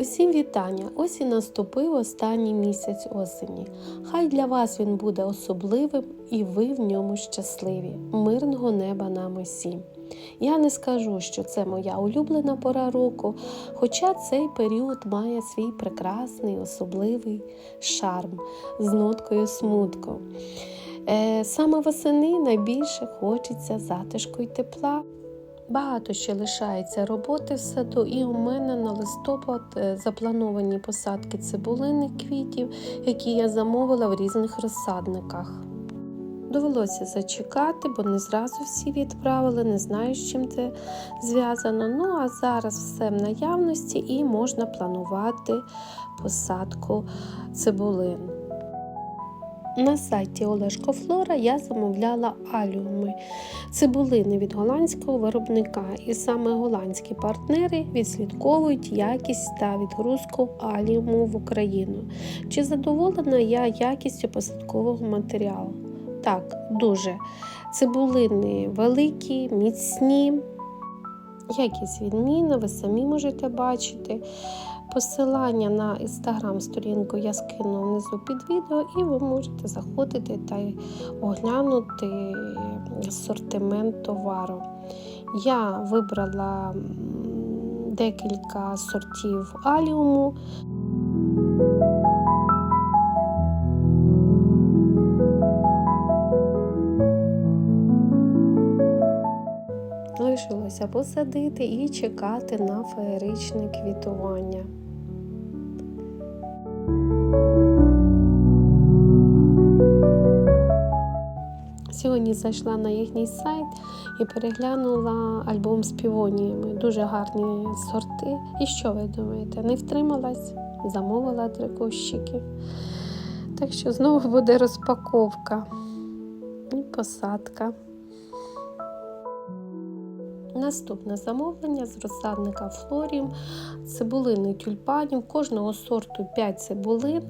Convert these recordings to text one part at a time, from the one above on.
Усім вітання! Ось і наступив останній місяць осені. Хай для вас він буде особливим і ви в ньому щасливі. Мирного неба нам усім. Я не скажу, що це моя улюблена пора року, хоча цей період має свій прекрасний особливий шарм з ноткою смутку. Е, Саме восени найбільше хочеться затишку й тепла. Багато ще лишається роботи в саду, і у мене на листопад е, заплановані посадки цибулини квітів, які я замовила в різних розсадниках. Довелося зачекати, бо не зразу всі відправили, не знаю, з чим це зв'язано. Ну а зараз все в наявності і можна планувати посадку цибулин. На сайті Олешко Флора я замовляла аліуми цибулини від голландського виробника, і саме голландські партнери відслідковують якість та відгрузку аліуму в Україну. Чи задоволена я якістю посадкового матеріалу? Так, дуже. Цибулини великі, міцні. Якість відмінна, ви самі можете бачити. Посилання на інстаграм-сторінку я скину внизу під відео, і ви можете заходити та оглянути асортимент товару. Я вибрала декілька сортів аліуму. Лишилося посадити і чекати на феєричне квітування. Сьогодні зайшла на їхній сайт і переглянула альбом з півоніями. Дуже гарні сорти. І що ви думаєте? Не втрималась, замовила три кущики. Так що знову буде розпаковка і посадка. Наступне замовлення з розсадника Флорім, цибулини тюльпанів, кожного сорту 5 цибулин,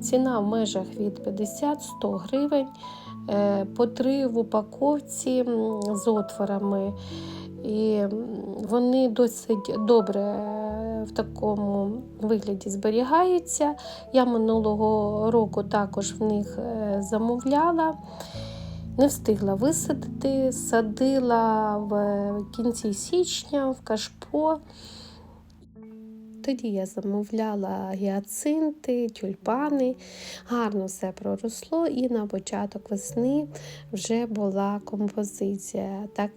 ціна в межах від 50-100 гривень, по 3 в упаковці з отворами. І вони досить добре в такому вигляді зберігаються. Я минулого року також в них замовляла. Не встигла висадити, садила в кінці січня в кашпо. Тоді я замовляла гіацинти, тюльпани, гарно все проросло, і на початок весни вже була композиція. Так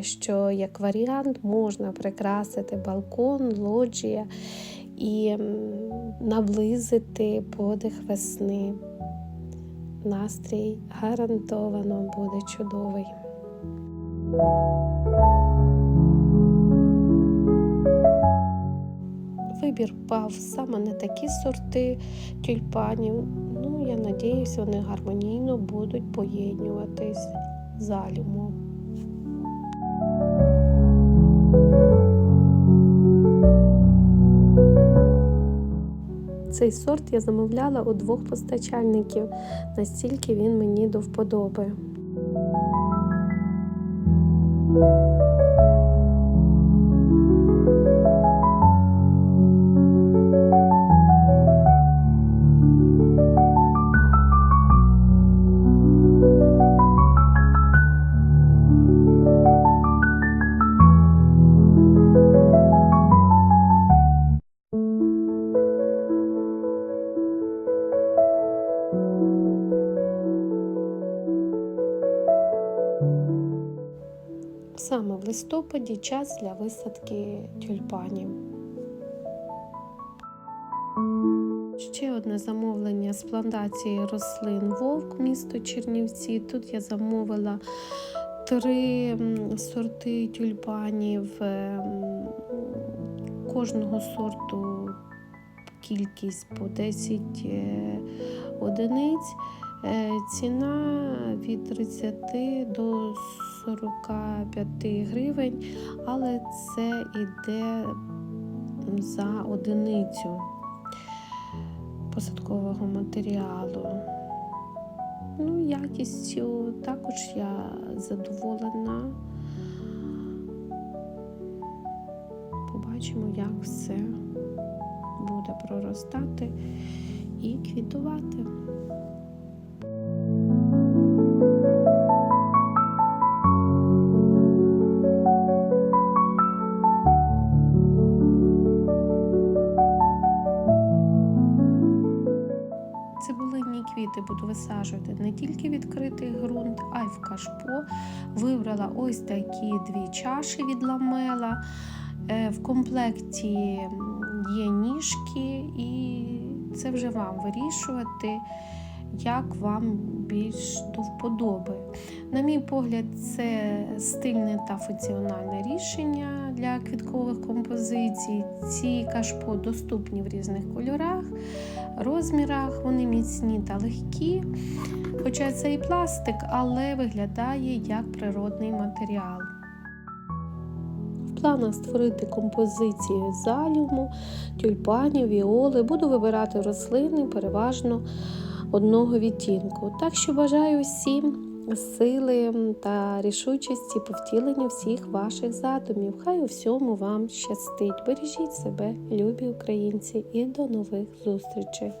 що, як варіант, можна прикрасити балкон, лоджія і наблизити подих весни настрій гарантовано буде чудовий. Вибір пав саме на такі сорти тюльпанів. Ну, я надіюсь, вони гармонійно будуть поєднуватись з алюмом. Цей сорт я замовляла у двох постачальників, настільки він мені до вподоби. Саме в листопаді час для висадки тюльпанів. Ще одне замовлення з плантації рослин Вовк, місто Чернівці. Тут я замовила три сорти тюльпанів, кожного сорту кількість по 10 одиниць. Ціна від 30 до 45 гривень, але це йде за одиницю посадкового матеріалу. Ну, якістю також я задоволена. Побачимо, як все буде проростати і квітувати. Квіти буду висаджувати не тільки відкритий ґрунт, а й в кашпо. Вибрала ось такі дві чаші від ламела. Е, В комплекті є ніжки, і це вже вам вирішувати, як вам більш до вподоби. На мій погляд, це стильне та функціональне рішення для квіткових композицій. Ці кашпо доступні в різних кольорах, розмірах, вони міцні та легкі. Хоча це і пластик, але виглядає як природний матеріал. В планах створити композицію з алюму, тюльпанів, віоли. Буду вибирати рослини переважно одного відтінку. Так що бажаю всім сили та рішучості по втіленню всіх ваших задумів. Хай у всьому вам щастить. Бережіть себе, любі українці, і до нових зустрічей!